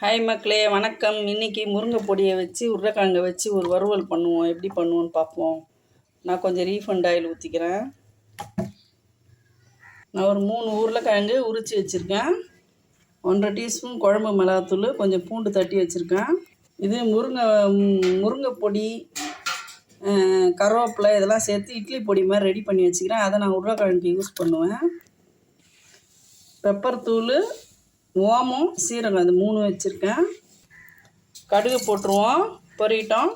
Hi மக்களே வணக்கம். இன்னைக்கு முருங்கை பொடியை வச்சு உருளைக்கிழங்கை வச்சு ஒரு வறுவல் பண்ணுவோம். எப்படி பண்ணுவோன்னு பார்ப்போம். நான் கொஞ்சம் ரீஃபண்ட் ஆயில் ஊற்றிக்கிறேன் நான் ஒரு மூணு உருளைக்கிழங்கு உரித்து வச்சுருக்கேன். ஒன்றரை டீஸ்பூன் குழம்பு மிளகாத்தூள் கொஞ்சம் பூண்டு தட்டி வச்சுருக்கேன். இது முருங்கை முருங்கை பொடி கருவேப்பிலை இதெல்லாம் சேர்த்து இட்லி பொடி மாதிரி ரெடி பண்ணி வச்சுக்கிறேன். அதை நான் உருளைக்கிழங்கு யூஸ் பண்ணுவேன். பெப்பர் தூள் ஓமம் சீரகம் அது மூணு வச்சுருக்கேன். கடுகு போட்டுருவோம் பொரியிட்டோம்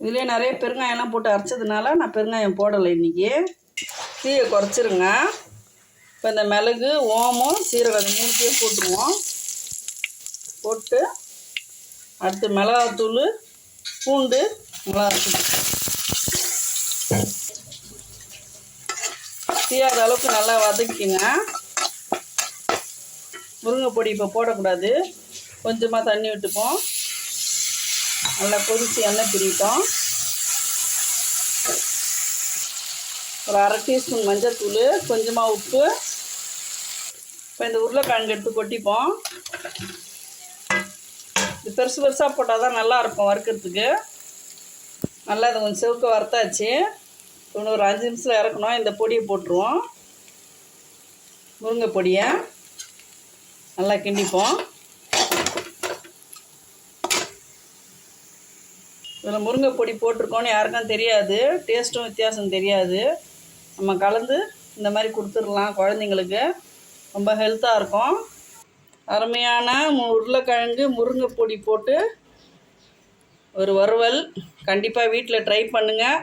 இதுலேயே நிறைய பெருங்காயம்லாம் போட்டு அரைச்சதுனால நான் பெருங்காயம் போடலை இன்றைக்கி தீயை குறைச்சிருங்க. இப்போ இந்த மிளகு ஓமம் சீரகம் அது மூணுத்தையும் போட்டுருவோம். போட்டு அடுத்து மிளகாத்தூள் பூண்டு மிளகாத்தூள். தீயாத அளவுக்கு நல்லா வதக்கிங்க. முருங்கை பொடி இப்போ போடக்கூடாது. கொஞ்சமாக தண்ணி விட்டுப்போம். நல்லா கொதித்து எண்ணெய் பிரிட்டோம். ஒரு அரை டீஸ்பூன் மஞ்சத்தூள் கொஞ்சமாக உப்பு. இப்போ இந்த உருளைக்கிழங்கு எடுத்து கொட்டிப்போம். இது பெருசு பெருசாக போட்டால் தான் நல்லாயிருக்கும் வறுக்கிறதுக்கு. நல்லா இது கொஞ்சம் செவுக்க வறுத்தாச்சு. இன்னும் ஒரு அஞ்சு நிமிஷத்தில் இறக்கணும். இந்த பொடியை போட்டுருவோம். முருங்கை பொடியை நல்லா கிண்டிப்போம். இதில் முருங்கை பொடி போட்டிருக்கோன்னு யாருக்கும் தெரியாது. டேஸ்ட்டும் வித்தியாசம் தெரியாது. நம்ம கலந்து இந்த மாதிரி கொடுத்துடலாம் குழந்தைங்களுக்கு. ரொம்ப ஹெல்த்தாக இருக்கும். அருமையான உருளைக்கிழங்கு முருங்கை பொடி போட்டு ஒரு வறுவல் கண்டிப்பாக வீட்டில் ட்ரை பண்ணுங்கள்